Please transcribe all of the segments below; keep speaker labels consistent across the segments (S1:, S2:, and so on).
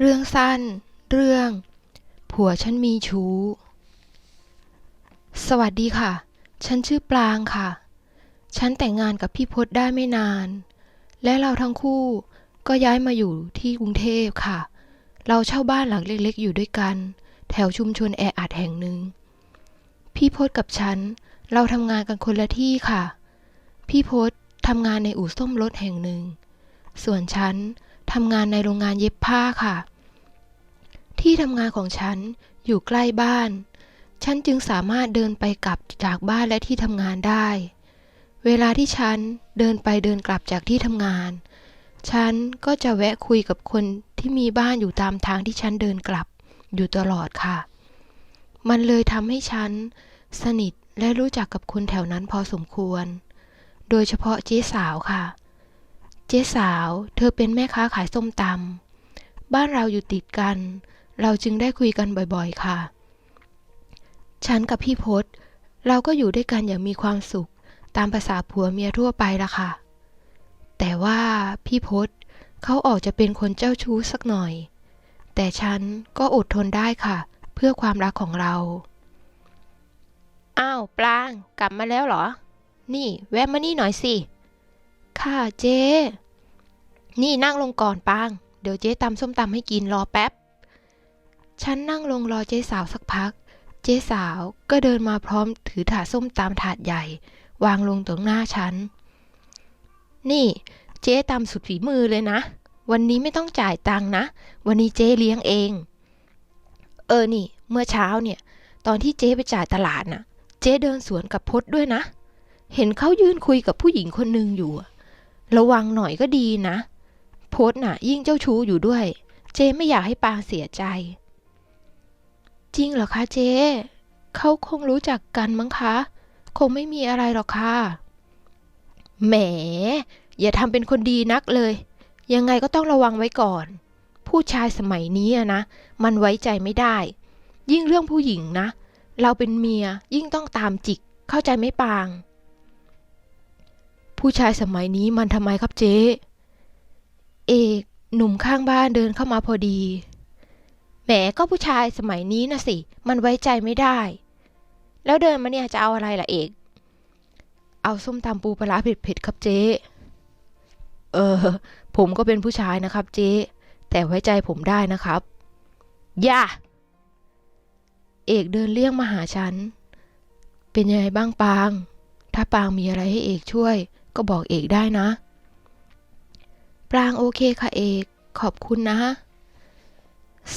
S1: เรื่องสั้น เรื่อง ผัวฉันมีชู้ สวัสดีค่ะ ฉันชื่อปลางค่ะ ฉันแต่งงานกับพี่พศได้ไม่นาน และเราทั้งคู่ก็ย้ายมาอยู่ที่กรุงเทพค่ะ เราเช่าบ้านหลังเล็กๆ อยู่ด้วยกัน แถวชุมชนแออัดแห่งหนึ่ง พี่พศกับฉัน เราทำงานกันคนละที่ค่ะ พี่พศทำงานในอู่ซ่อมรถแห่งหนึ่ง ส่วนฉัน ทำงานในโรงงานเย็บผ้าค่ะ ที่ทำงานของฉันอยู่ใกล้บ้าน ฉันจึงสามารถเดินไปกลับจากบ้านและที่ทำงานได้ เวลาที่ฉันเดินไปเดินกลับจากที่ทำงาน ฉันก็จะแวะคุยกับคนที่มีบ้านอยู่ตามทางที่ฉันเดินกลับอยู่ตลอดค่ะ มันเลยทำให้ฉันสนิทและรู้จักกับคนแถวนั้นพอสมควร โดยเฉพาะเจ๊สาวค่ะ เจ๊สาว เธอเป็นแม่ค้าขายส้มตำบ้านเราอยู่ติดกัน เราจึงได้คุยกันบ่อยๆ ค่ะ ฉันกับพี่พศเราก็อยู่ด้วยกันอย่างมีความสุข ตามภาษาผัวเมียทั่วไปละค่ะ แต่ว่าพี่พศเขาออกจะเป็นคนเจ้าชู้สักหน่อย แต่ฉันก็อดทนได้ค่ะ เพื่อความรักของเรา อ้าวปลางกลับมาแล้วเหรอ นี่ แวะมานี่หน่อยสิ ค่ะเจ๊ นี่นั่งลงก่อนปาง เดี๋ยวเจ๊ตำส้มตำให้กินรอแป๊บ ฉันนั่งลงรอเจ๊สาวสักพัก เจ๊สาวก็เดินมาพร้อมถือถาดส้มตำถาดใหญ่ วางลงตรงหน้าฉัน นี่เจ๊ตำสุดฝีมือเลยนะ วันนี้ไม่ต้องจ่ายตังค์นะ วันนี้เจ๊เลี้ยงเอง เออนี่ เมื่อเช้าเนี่ย ตอนที่เจ๊ไปจ่ายตลาดน่ะ เจ๊เดินสวนกับพดด้วยนะ เห็นเขายืนคุยกับผู้หญิงคนหนึ่งอยู่อะ ระวังหน่อยก็ดีนะ โพดน่ะ ยิ่งเจ้าชู้อยู่ด้วย เจไม่อยากให้ปางเสียใจ จริงเหรอคะเจ เขาคงรู้จักกันมั้งคะ คงไม่มีอะไรหรอกค่ะ แหม อย่าทำเป็นคนดีนักเลย ยังไงก็ต้องระวังไว้ก่อน ผู้ชายสมัยนี้นะ มันไว้ใจไม่ได้ ยิ่งเรื่องผู้หญิงนะ เราเป็นเมียยิ่งต้องตามจิก เข้าใจไหมปาง ผู้ชายสมัยนี้มันทำไมครับเจ๊ เอกหนุ่มข้างบ้านเดินเข้ามาพอดี แหมก็ผู้ชายสมัยนี้นะสิ มันไว้ใจไม่ได้ แล้วเดินมาเนี่ยจะเอาอะไรล่ะเอก เอาส้มตำปูปลาเผ็ดๆครับเจ๊ เออ ผมก็เป็นผู้ชายนะครับเจ๊ แต่ไว้ใจผมได้นะครับย่า เอกเดินเลี่ยงมาหาฉัน เป็นยังไงบ้างปาง ถ้าปางมีอะไรให้เอกช่วย ก็บอกเอกได้นะ ปรางโอเคค่ะเอก ขอบคุณนะ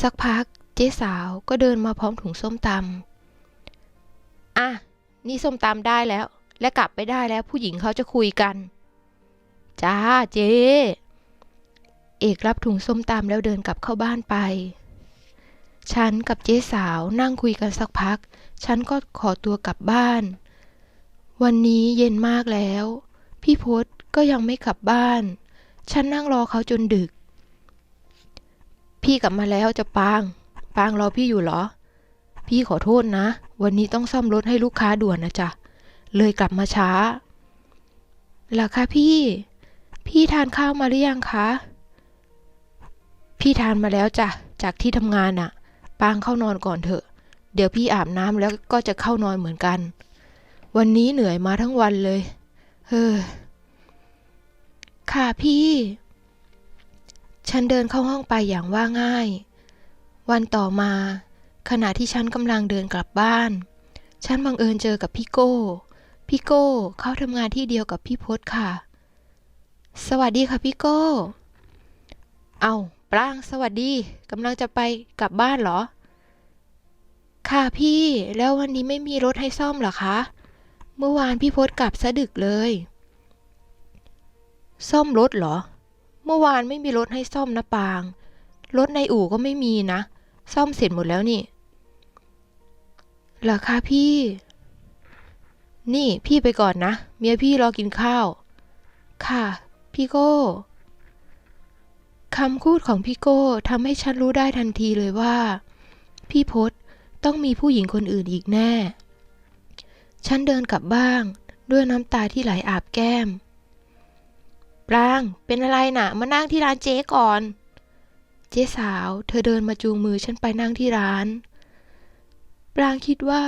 S1: สักพักเจ๊สาวก็เดินมาพร้อมถุงส้มตำอะ นี่ส้มตำได้แล้ว และกลับไปได้แล้วผู้หญิงเขาจะคุยกัน จ้าเจ๊เอกรับถุงส้มตำแล้วเดินกลับเข้าบ้านไป ฉันกับเจ๊สาวนั่งคุยกันสักพัก ฉันก็ขอตัวกลับบ้าน วันนี้เย็นมากแล้ว พี่พศก็ยังไม่กลับบ้าน ฉันนั่งรอเขาจนดึก พี่กลับมาแล้วจะปาง ปางรอพี่อยู่เหรอ พี่ขอโทษนะ วันนี้ต้องซ่อมรถให้ลูกค้าด่วนนะจ๊ะ เลยกลับมาช้าล่ะคะพี่ พี่ทานข้าวมาหรือยังคะ พี่ทานมาแล้วจ้ะ จากที่ทำงานน่ะปางเข้านอนก่อนเถอะ เดี๋ยวพี่อาบน้ำแล้วก็จะเข้านอนเหมือนกัน วันนี้เหนื่อยมาทั้งวันเลย เฮ้อค่ะพี่ ฉันเดินเข้าห้องไปอย่างว่าง่าย วันต่อมา ขณะที่ฉันกำลังเดินกลับบ้าน ฉันบังเอิญเจอกับพี่โก้ พี่โก้เขาทำงานที่เดียวกับพี่พศค่ะ สวัสดีค่ะพี่โก้ เอาปรางสวัสดีกำลังจะไปกลับบ้านเหรอ ค่ะพี่ แล้ววันนี้ไม่มีรถให้ซ่อมเหรอคะ เมื่อวานพี่พศกลับซะดึกเลย ซ่อมรถเหรอ เมื่อวานไม่มีรถให้ซ่อมนะปาง รถในอู่ก็ไม่มีนะ ซ่อมเสร็จหมดแล้วนี่เหรอคะพี่ นี่พี่ไปก่อนนะ เมียพี่รอกินข้าว ค่ะ พี่โก้คำพูดของพี่โก้ทำให้ฉันรู้ได้ทันทีเลยว่า พี่พศต้องมีผู้หญิงคนอื่นอีกแน่ ฉันเดินกลับบ้างด้วยน้ำตาที่ไหลอาบแก้ม ปรางเป็นอะไรน่ะ มานั่งที่ร้านเจ๊ก่อน เจ๊สาว เธอเดินมาจูงมือฉันไปนั่งที่ร้าน ปรางคิดว่า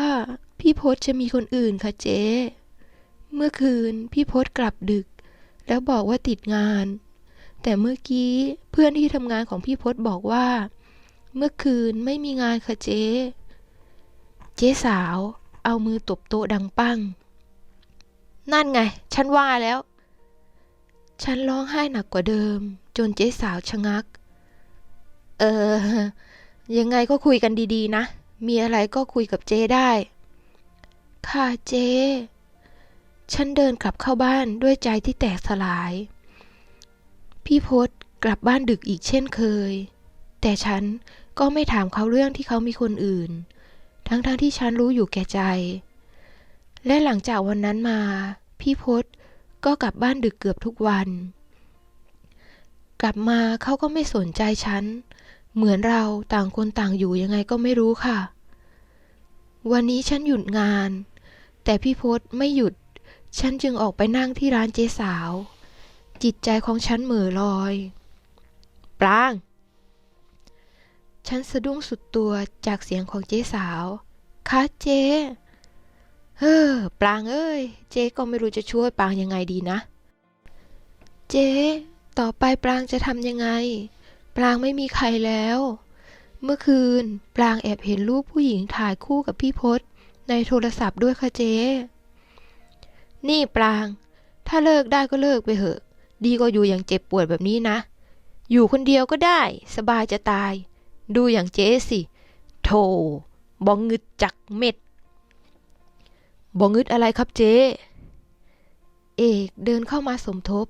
S1: พี่พศจะมีคนอื่นค่ะเจ๊ เมื่อคืนพี่พศกลับดึก แล้วบอกว่าติดงาน แต่เมื่อกี้เพื่อนที่ทำงานของพี่พศบอกว่า เมื่อคืนไม่มีงานค่ะเจ๊ เจ๊สาว เอามือตบโต๊ะดังปัง นั่นไง ฉันว่าแล้ว ฉันร้องไห้หนักกว่าเดิม จนเจ๊สาวชะงัก เออ ยังไงก็คุยกันดีๆนะ มีอะไรก็คุยกับเจ๊ได้ ค่ะเจ๊ฉันเดินกลับเข้าบ้านด้วยใจที่แตกสลาย พี่พศกลับบ้านดึกอีกเช่นเคย แต่ฉันก็ไม่ถามเขาเรื่องที่เขามีคนอื่น ทั้งๆทที่ฉันรู้อยู่แก่ใจ และหลังจากวันนั้นมา พี่พศก็กลับบ้านดึกเกือบทุกวัน กลับมาเขาก็ไม่สนใจฉัน เหมือนเราต่างคนต่างอยู่ยังไงก็ไม่รู้ค่ะ วันนี้ฉันหยุดงาน แต่พี่พศไม่หยุด ฉันจึงออกไปนั่งที่ร้านเจ๊สาว จิตใจของฉันเหม่อลอย ปราง ฉันสะดุ้งสุดตัวจากเสียงของเจ๊สาวคะเจ๊เฮ้อปรางเอ้ย เจ๊ก็ไม่รู้จะช่วยปรางยังไงดีนะ เจ๊ต่อไปปรางจะทำยังไงปรางไม่มีใครแล้ว เมื่อคืนปรางแอบเห็นรูปผู้หญิงถ่ายคู่กับพี่พศในโทรศัพท์ด้วยค่ะเจ๊ นี่ปราง ถ้าเลิกได้ก็เลิกไปเถอะ ดีกว่าอยู่อย่างเจ็บปวดแบบนี้นะ อยู่คนเดียวก็ได้ สบายจะตาย ดูอย่างเจ๊สิโธ่บองงึดจักเม็ดบองงึดอะไรครับเจ๊เอกเดินเข้ามาสมทบ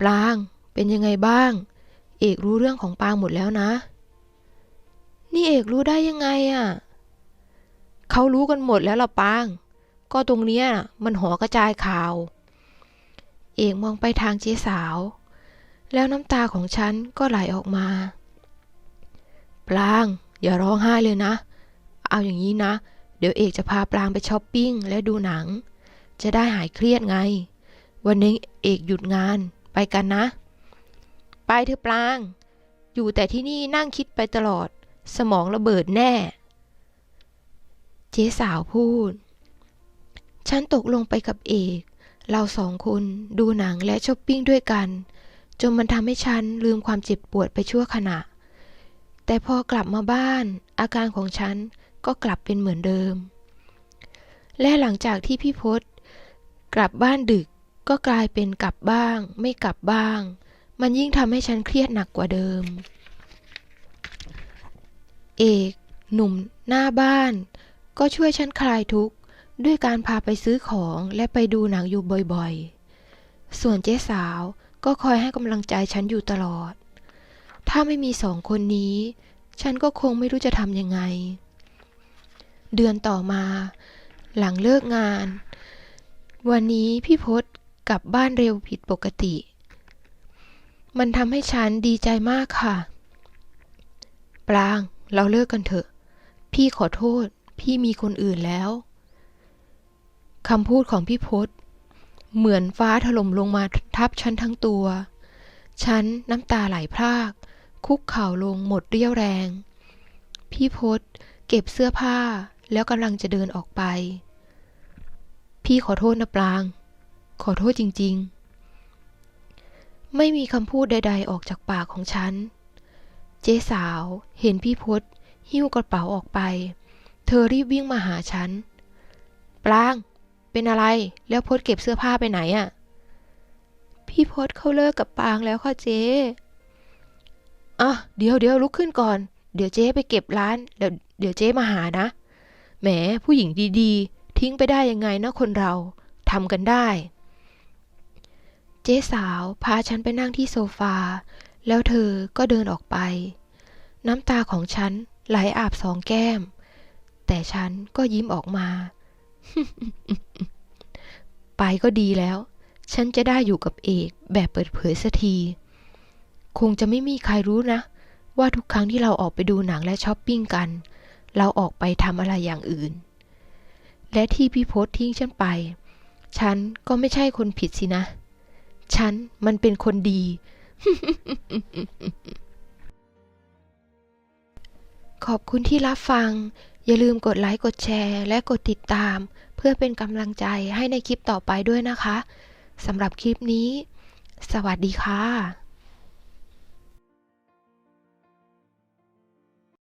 S1: ปรางเป็นยังไงบ้าง เอกรู้เรื่องของปรางหมดแล้วนะ นี่เอกรู้ได้ยังไงอะ่ะเขารู้กันหมดแล้วล่ะปาง ก็ตรงเนี้ยมันหอกระจายข่าว เอกมองไปทางเจ๊สาว แล้วน้ำตาของฉันก็ไหลออกมา ปรางอย่าร้องไห้เลยนะ เอาอย่างนี้นะ เดี๋ยวเอกจะพาปรางไปช้อปปิ้งและดูหนัง จะได้หายเครียดไง วันนี้เอกหยุดงานไปกันนะ ไปเถอะปราง อยู่แต่ที่นี่นั่งคิดไปตลอด สมองระเบิดแน่ เจ๊สาวพูด ฉันตกลงไปกับเอก เราสองคนดูหนังและช้อปปิ้งด้วยกัน จนมันทำให้ฉันลืมความเจ็บปวดไปชั่วขณะ แต่พอกลับมาบ้าน อาการของฉันก็กลับเป็นเหมือนเดิม และหลังจากที่พี่พศกลับบ้านดึกก็กลายเป็นกลับบ้าง ไม่กลับบ้าง มันยิ่งทำให้ฉันเครียดหนักกว่าเดิม เอก หนุ่ม หน้าบ้าน ก็ช่วยฉันคลายทุกข์ ด้วยการพาไปซื้อของและไปดูหนังอยู่บ่อยๆ ส่วนเจ๊สาวก็คอยให้กำลังใจฉันอยู่ตลอด ถ้าไม่มีสองคนนี้ ฉันก็คงไม่รู้จะทำยังไง เดือนต่อมา หลังเลิกงาน วันนี้พี่พศกลับบ้านเร็วผิดปกติ มันทำให้ฉันดีใจมากค่ะ ปราง เราเลิกกันเถอะ พี่ขอโทษ พี่มีคนอื่นแล้วคำพูดของพี่พศเหมือนฟ้าถล่มลงมาทับฉันทั้งตัว ฉันน้ำตาไหลพราก คุกเข่าลงหมดเรี่ยวแรง พี่พศเก็บเสื้อผ้าแล้วกำลังจะเดินออกไป พี่ขอโทษนะปราง ขอโทษจริง ๆ ไม่มีคำพูดใด ๆ ออกจากปากของฉัน เจ๊สาวเห็นพี่พศหิ้วกระเป๋าออกไป เธอรีบวิ่งมาหาฉันปราง เป็นอะไร แล้วพศเก็บเสื้อผ้าไปไหนอะ่ะ พี่พศเขาเลิกกับปรางแล้วค่ะเจ๊ อะเดี๋ยวเดี๋ยวลุกขึ้นก่อน เดี๋ยวเจ๊ไปเก็บร้านเดี๋ยวเดี๋ยวเจ๊มาหานะ แหมผู้หญิงดีๆ ทิ้งไปได้ยังไงนะคนเราทำกันได้ เจ๊สาวพาฉันไปนั่งที่โซฟา แล้วเธอก็เดินออกไป น้ำตาของฉันไหลอาบสองแก้ม แต่ฉันก็ยิ้มออกมา ไปก็ดีแล้ว ฉันจะได้อยู่กับเอกแบบเปิดเผยสักที คงจะไม่มีใครรู้นะ ว่าทุกครั้งที่เราออกไปดูหนังและช้อปปิ้งกัน เราออกไปทำอะไรอย่างอื่น และที่พี่พศทิ้งฉันไป ฉันก็ไม่ใช่คนผิดสินะ ฉันมันเป็นคนดี ขอบคุณที่รับฟัง อย่าลืมกดไลค์กดแชร์ และกดติดตาม เพื่อเป็นกำลังใจให้ในคลิปต่อไปด้วยนะคะสำหรับคลิปนี้ สวัสดีค่ะ